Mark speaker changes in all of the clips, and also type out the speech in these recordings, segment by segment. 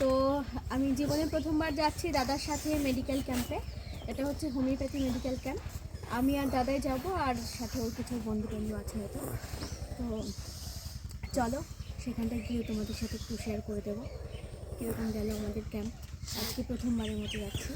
Speaker 1: তো আমি জীবনে প্রথমবার যাচ্ছি দাদার সাথে মেডিকেল ক্যাম্পে এটা হচ্ছে হোমিওপ্যাথি মেডিকেল ক্যাম্প আমি আর দাদাই যাব, আর সাথে ওর কিছু বন্ধু বন্ধু আছে হয়তো। তো চলো সেখানটা গিয়ে তোমাদের সাথে একটু শেয়ার করে দেবো। কীরকম গেল আমাদের ক্যাম্প আজকে প্রথমবারের মতো যাচ্ছি।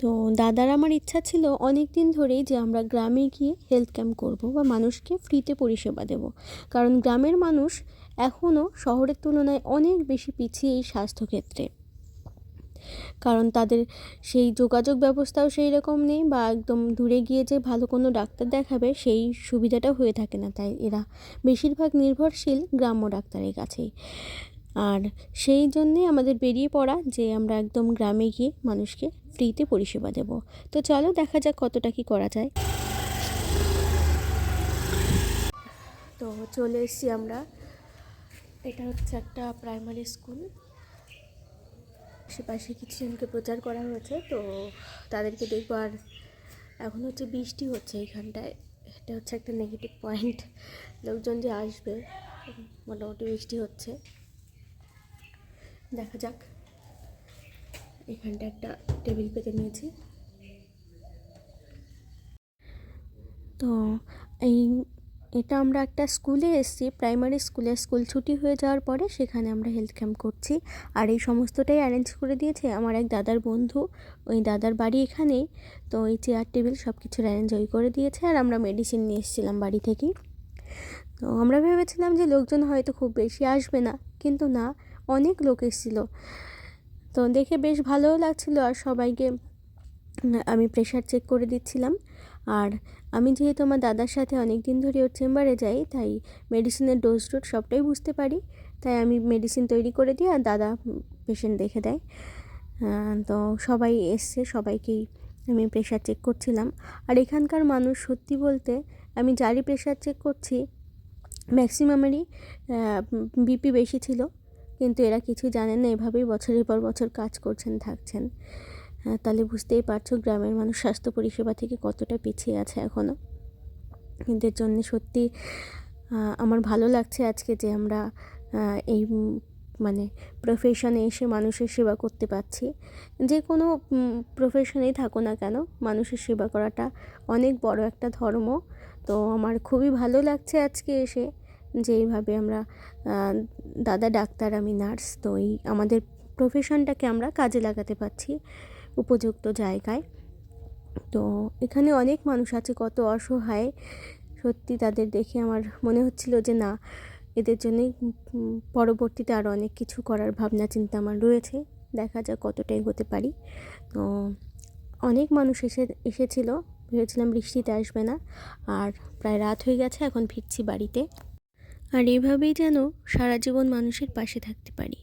Speaker 1: তো দাদার আমার ইচ্ছা ছিল অনেক দিন ধরেই যে আমরা গ্রামে গিয়ে হেলথ ক্যাম্প করব বা মানুষকে ফ্রিতে পরিষেবা দেব। কারণ গ্রামের মানুষ এখনও শহরের তুলনায় অনেক বেশি পিছিয়ে এই স্বাস্থ্যক্ষেত্রে। কারণ তাদের সেই যোগাযোগ ব্যবস্থাও সেই রকম নেই বা একদম দূরে গিয়ে যে ভালো কোনো ডাক্তার দেখাবে সেই সুবিধাটা হয়ে থাকে না। তাই এরা বেশিরভাগ নির্ভরশীল গ্রাম্য ডাক্তারের কাছেই। আর সেই জন্যে আমাদের বেরিয়ে পড়া যে আমরা একদম গ্রামে গিয়ে মানুষকে ফ্রিতে পরিষেবা দেব। তো চলো দেখা যাক কতটা কি করা যায়। তো চলে এসেছি আমরা। এটা হচ্ছে একটা প্রাইমারি স্কুল আশেপাশে কিছু জনকে প্রচার করা হয়েছে, তো তাদেরকে দেখব। আর এখন হচ্ছে বৃষ্টি হচ্ছে এইখানটায়। এটা হচ্ছে একটা নেগেটিভ পয়েন্ট লোকজন যে আসবে, মোটামুটি বৃষ্টি হচ্ছে। দেখা যাক। এখানটা একটা টেবিল পেতে নিয়েছি। তো এই, এটা আমরা একটা স্কুলে এসেছি, প্রাইমারি স্কুলে। স্কুল ছুটি হয়ে যাওয়ার পরে সেখানে আমরা হেলথ ক্যাম্প করছি। আর এই সমস্তটাই অ্যারেঞ্জ করে দিয়েছে আমার এক দাদার বন্ধু। ওই দাদার বাড়ি এখানেই তো ওই চেয়ার টেবিল সব কিছুর অ্যারেঞ্জ ওই করে দিয়েছে আর আমরা মেডিসিন নিয়ে এসেছিলাম বাড়ি থেকেই। তো আমরা ভেবেছিলাম যে লোকজন হয়তো খুব বেশি আসবে না। কিন্তু না অনেক লোক এসেছিল। তো দেখে বেশ ভালোও লাগছিল আর সবাইকে আমি প্রেশার চেক করে দিচ্ছিলাম। আর আমি যেহেতু আমার দাদার সাথে অনেক দিন ধরে ওর চেম্বারে যাই, তাই মেডিসিনের ডোজ টোজ সবটাই বুঝতে পারি। তাই আমি মেডিসিন তৈরি করে দিই আর দাদা পেশেন্ট দেখে দেয়। তো সবাই এসছে, সবাইকেই আমি প্রেশার চেক করছিলাম। আর এখানকার মানুষ সত্যি বলতে আমি যারই প্রেশার চেক করছি ম্যাক্সিমামেরই বিপি বেশি ছিল। কিন্তু এরা কিছু জানেন না এভাবেই বছরের পর বছর কাজ করছেন থাকছেন। হ্যাঁ, তাহলে বুঝতেই পারছ গ্রামের মানুষ স্বাস্থ্য পরিষেবা থেকে কতটা পিছিয়ে আছে এখনও এদের জন্য সত্যি আমার ভালো লাগছে আজকে যে আমরা এই মানে প্রফেশনে এসে মানুষের সেবা করতে পারছি। যে কোনো প্রফেশনেই থাকো না কেন মানুষের সেবা করাটা অনেক বড় একটা ধর্ম। তো আমার খুবই ভালো লাগছে আজকে এসে। যে এইভাবে আমরা দাদা ডাক্তার আমি নার্স, তো এই আমাদের প্রফেশনটাকে আমরা কাজে লাগাতে পারছি উপযুক্ত জায়গায়। তো এখানে অনেক মানুষ আছে, কত অসহায়। সত্যি তাদের দেখে আমার মনে হচ্ছিল যে না, এদের জন্যই পরবর্তীতে আরও অনেক কিছু করার ভাবনা, চিন্তা আমার রয়েছে। দেখা যাক কতটা এগোতে পারি। তো অনেক মানুষ এসে, এসেছিল। ভেবেছিলাম বৃষ্টিতে আসবে না। আর প্রায় রাত হয়ে গেছে, এখন ফিরছি বাড়িতে। আর এভাবেই যেন সারা জীবন মানুষের পাশে থাকতে পারি।